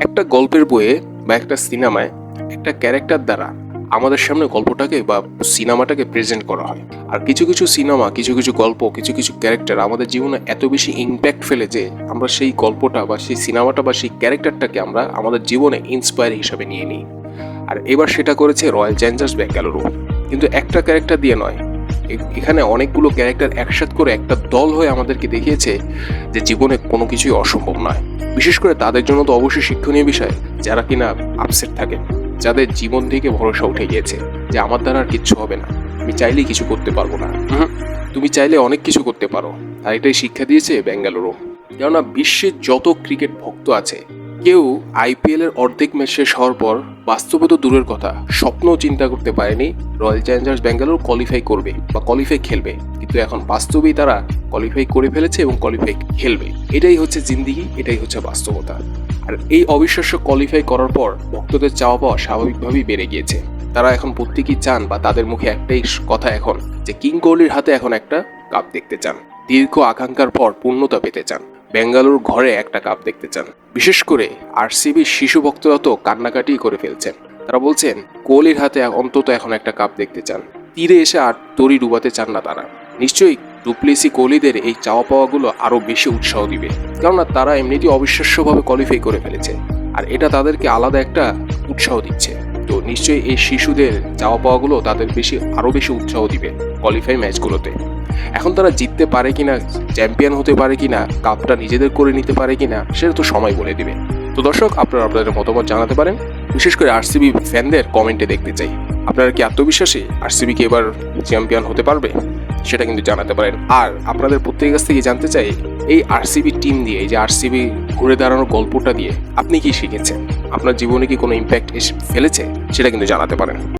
একটা গল্পের বইয়ে বা একটা সিনেমায় একটা ক্যারেক্টার দ্বারা আমাদের সামনে গল্পটাকে বা সিনেমাটাকে প্রেজেন্ট করা হয়। আর কিছু কিছু সিনেমা, কিছু কিছু গল্প, কিছু কিছু ক্যারেক্টার আমাদের জীবনে এত বেশি ইম্প্যাক্ট ফেলে যে আমরা সেই গল্পটা বা সেই সিনেমাটা বা সেই ক্যারেক্টারটাকে আমরা আমাদের জীবনে ইন্সপায়ার হিসাবে নিয়ে নিই। আর এবার সেটা করেছে রয়্যাল চ্যালেঞ্জার্স ব্যাঙ্গালুরু কিন্তু একটা ক্যারেক্টার দিয়ে নয় এখানে অনেকগুলো ক্যারেক্টার একসাথ করে একটা দল হয়ে আমাদেরকে দেখিয়েছে যে জীবনে কোনো কিছুই অসম্ভব নয়। বিশেষ করে তাদের জন্য তো অবশ্যই শিক্ষণীয় বিষয় যারা কিনা আপসেট থাকে যাদের জীবন থেকে ভরসা উঠে গিয়েছে যে আমার দ্বারা আর কিচ্ছু হবে না। আমি চাইলেই কিছু করতে পারব না। তুমি চাইলে অনেক কিছু করতে পারো। আর এটাই শিক্ষা দিয়েছে বেঙ্গালুরু। কেননা বিশ্বের যত ক্রিকেট ভক্ত আছে কেউ আইপিএল এর অর্ধেক ম্যাচ শেষ হওয়ার পর বাস্তবে তো দূরের কথা, স্বপ্নও চিন্তা করতে পারেনি, রয়্যাল চ্যালেঞ্জার্স ব্যাঙ্গালোর কোয়ালিফাই করবে বা কোয়ালিফাই খেলবে। কিন্তু এখন বাস্তবেই তারা কোয়ালিফাই করে ফেলেছে এবং কোয়ালিফাই খেলবে। এটাই হচ্ছে জিন্দিগি, এটাই হচ্ছে বাস্তবতা। আর এই অবিশ্বাস্য কোয়ালিফাই করার পর ভক্তদের চাওয়া পাওয়া স্বাভাবিকভাবেই বেড়ে গিয়েছে। তারা এখন প্রত্যেকেই চান বা তাদের মুখে একটাই কথা এখন, যে কিং কোহলির হাতে এখন একটা কাপ দেখতে চান। দীর্ঘ আকাঙ্ক্ষার পর পূর্ণতা পেতে চান। বেঙ্গালুর ঘরে একটা কাপ দেখতে চান। বিশেষ করে আরসিবি শিশু ভক্তরা তো কান্নাকাটি করে ফেলছেন। তারা বলছেন, কোহলির হাতে অন্তত এখন একটা কাপ দেখতে চান। তীরে এসে আর তরি ডুবাতে চান না তারা। নিশ্চয়ই ডুপ্লেসি কোহলিদের এই চাওয়া পাওয়াগুলো আরও বেশি উৎসাহ দিবে। কেননা তারা এমনিতেই অবিশ্বাস্যভাবে কোয়ালিফাই করে ফেলেছে। আর এটা তাদেরকে আলাদা একটা উৎসাহ দিচ্ছে। তো নিশ্চয়ই এই শিশুদের চাওয়া পাওয়াগুলো তাদের বেশি আরও বেশি উৎসাহ দিবে। কোয়ালিফাই ম্যাচগুলোতে এখন তারা জিততে পারে কিনা চ্যাম্পিয়ন হতে পারে কিনা কাপটা নিজেদের করে নিতে পারে কিনা, সেটা তো সময় বলে দিবে। তো দর্শক, আপনারা আপনাদের মতামত জানাতে পারেন। বিশেষ করে আরসিবি ফ্যানদের কমেন্টে দেখতে চাই। আপনারা কি আত্মবিশ্বাসী? আরসিবি কি এবার চ্যাম্পিয়ন হতে পারবে? সেটা কিন্তু জানাতে পারেন। আর আপনাদের প্রত্যেকের কাছ থেকে জানতে চাই, এই আরসিবি টিম দিয়ে যে আরসিবি ঘুরে দাঁড়ানোর গল্পটা দিয়ে, আপনি কি শিখেছেন? আপনার জীবনে কি কোনো ইম্প্যাক্ট এসে ফেলেছে? সেটা কিন্তু জানাতে পারেন।